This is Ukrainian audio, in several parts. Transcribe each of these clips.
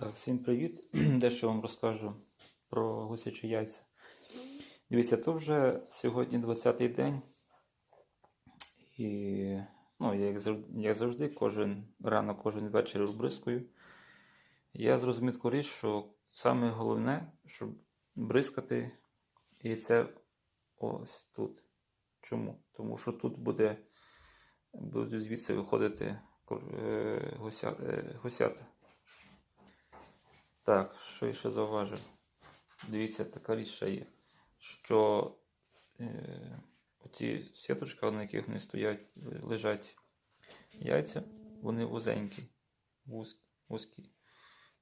Так, всім привіт. Дещо вам розкажу про гусячі яйця. Дивіться, то вже сьогодні 20-й день. І ну, я, як завжди, кожен ранок, кожен вечір обризкую. Я зрозумів таку річ, що саме головне, щоб бризкати яйце ось тут. Чому? Тому що тут буде, будуть звідси виходити е, е, гусята. Так, що я ще зауважив? Дивіться, така річ ще є, що е, оці сіточка, на яких вони стоять, лежать яйця, вони вузенькі, вузькі.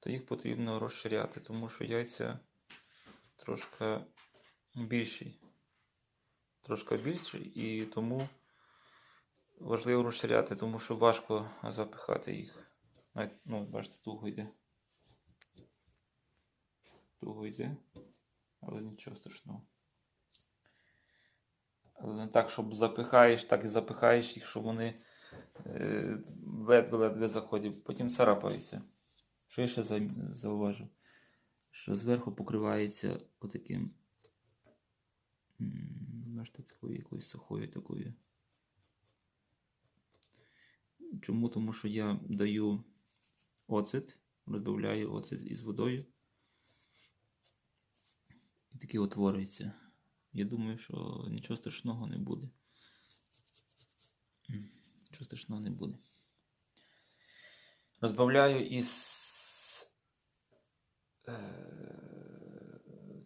То їх потрібно розширяти, тому що яйця трошки більші. Трошки більші, і тому важливо розширяти, тому що важко запихати їх. Навіть, Ну, бачите, туго йде туго йде, але нічого страшного. Але не так, щоб запихаєш, так і запихаєш їх, щоб вони ледве-ледве заходять, потім царапаються. Що я ще зауважу? Що зверху покривається отаким. Бачите, такою якоюсь сухою такою. Чому? Тому що я даю оцет, розбавляю оцет із водою. І такі утворюються. Я думаю, що нічого страшного не буде. Нічого страшного не буде. Розбавляю із е,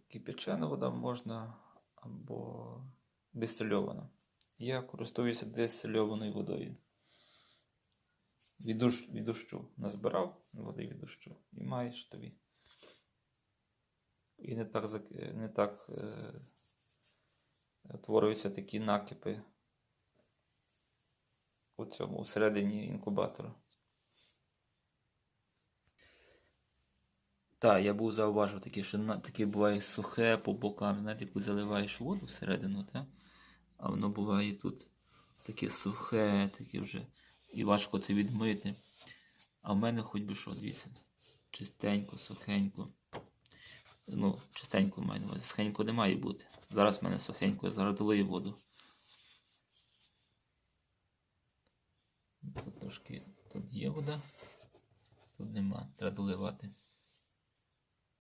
кипячена вода можна або дистильована. Я користуюся дистильованою водою. Від, дощу назбирав води від дощу і маєш тобі. І не так, не так е, утворюються такі накипи у цьому усередині інкубатора. Так, я був зауважив таке, що таке буває сухе по бокам. Знаєте, коли заливаєш воду всередину, так? а воно буває тут таке сухе, таке вже і важко це відмити. А в мене хоч би що, дивіться, чистенько, сухенько. Ну, чистенько маю на увазі. Сухенько не має бути. Зараз в мене сухенько, я зараз долию воду. Тут трошки тут є вода, тут нема, треба доливати.